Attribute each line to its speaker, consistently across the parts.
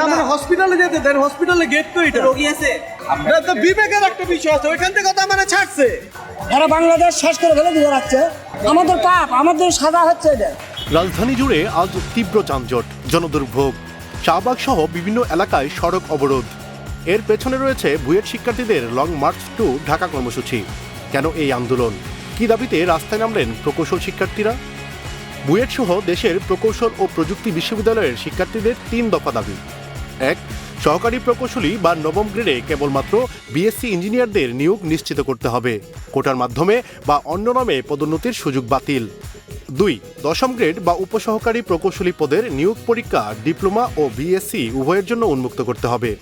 Speaker 1: আমরা হসপিটালে যেতে দেন হসপিটালে গেট তো এটা।
Speaker 2: রোগী আছে।
Speaker 1: তো বিবেকের একটা বিষয় আছে ওইখান থেকে তো মানে ছাড়ছে।
Speaker 3: এরা বাংলাদেশ শেষ করে ফেলে দিয়ে রাখছে আমাদের পাপ আমাদের সাজা হচ্ছে এটা।
Speaker 4: রাজধানী জুড়ে আজ তীব্র যানজট জনদুর্ভোগ। শাহবাগ সহ বিভিন্ন এলাকায় সড়ক অবরোধ। এর পেছনে রয়েছে বুয়েট শিক্ষার্থীদের লং মার্চ টু ঢাকা কর্মসূচি। কেন এই আন্দোলন? কি দাবিতে রাস্তায় নামলেন প্রকৌশল শিক্ষার্থীরা? বুয়েট সহ দেশের প্রকৌশল ও প্রযুক্তি বিশ্ববিদ্যালয়ের শিক্ষার্থীদের তিন দফা দাবি। এক, সহকারী প্রকৌশলী বা নবম গ্রেডে কেবলমাত্র বিএসসি ইঞ্জিনিয়ারদের নিয়োগ নিশ্চিত করতে হবে। কোটার মাধ্যমে বা অন্য নামে পদোন্নতির সুযোগ বাতিল। দুই, দশম গ্রেড বা উপসহকারী প্রকৌশলী পদের নিয়োগ পরীক্ষা, ডিপ্লোমা ও বিএসসি উভয়ের জন্য উন্মুক্ত করতে হবে।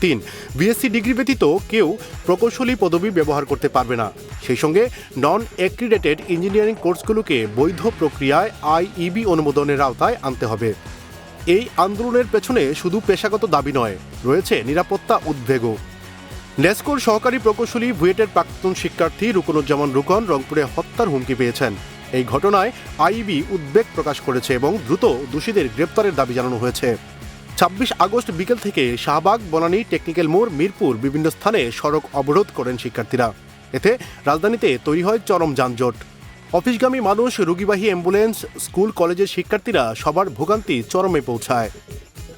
Speaker 4: তিন বিএসসি ডিগ্রি ব্যতীত কেউ প্রকৌশলী পদবি ব্যবহার করতে পারবে না। সেই সঙ্গে নন অ্যাক্রিডেটেড ইঞ্জিনিয়ারিং কোর্সগুলোকে বৈধ প্রক্রিয়ায় আইইবি অনুমোদনের আওতায় আনতে হবে। এই আন্দোলনের পেছনে শুধু পেশাগত দাবি নয়, রয়েছে নিরাপত্তা উদ্বেগও। নেস্কোর সহকারী প্রকৌশলী বুয়েটের প্রাক্তন শিক্ষার্থী রুকনুজ্জামান রুকন রংপুরে হত্যার হুমকি পেয়েছেন। এই ঘটনায় আইবি উদ্বেগ প্রকাশ করেছে এবং দ্রুত দোষীদের গ্রেপ্তারের দাবি জানানো হয়েছে। ছাব্বিশ আগস্ট বিকেল থেকে শাহবাগ, বনানী, টেকনিক্যাল মোড়, মিরপুর বিভিন্ন স্থানে সড়ক অবরোধ করেন শিক্ষার্থীরা। এতে রাজধানীতে তৈরি হয় চরম যানজট। অফিসগামী মানুষ, রোগীবাহী অ্যাম্বুলেন্স, স্কুল, কলেজের শিক্ষার্থীরা সবার ভোগান্তি চরমে পৌঁছায়।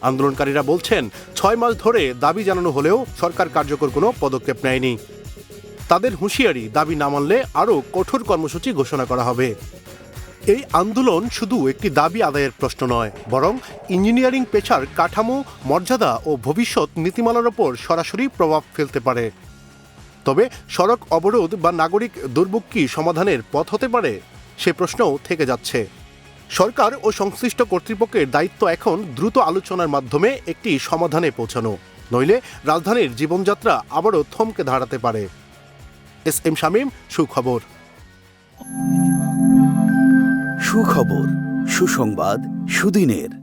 Speaker 4: আন্দোলনকারীরা বলছেন, ছয় মাস ধরে দাবি জানানো হলেও সরকার কার্যকর কোনো পদক্ষেপ নেয়নি। তাদের হুঁশিয়ারি, দাবি না মানলে আরও কঠোর কর্মসূচি ঘোষণা করা হবে। এই আন্দোলন শুধু একটি দাবি আদায়ের প্রশ্ন নয়, বরং ইঞ্জিনিয়ারিং পেশার কাঠামো, মর্যাদা ও ভবিষ্যৎ নীতিমালার ওপর সরাসরি প্রভাব ফেলতে পারে। তবে সড়ক অবরোধ বা নাগরিক দুর্ভোগ কি সমাধানের পথ হতে পারে, সে প্রশ্নও থেকে যাচ্ছে। সরকার ও সংশ্লিষ্ট কর্তৃপক্ষের দায়িত্ব এখন দ্রুত আলোচনার মাধ্যমে একটি সমাধানে পৌঁছানো, নইলে রাজধানীর জীবনযাত্রা আবারও থমকে দাঁড়াতে পারে। এস এম শামীম, সুখবর।
Speaker 5: সুখবর, সুসংবাদ, সুদিনের।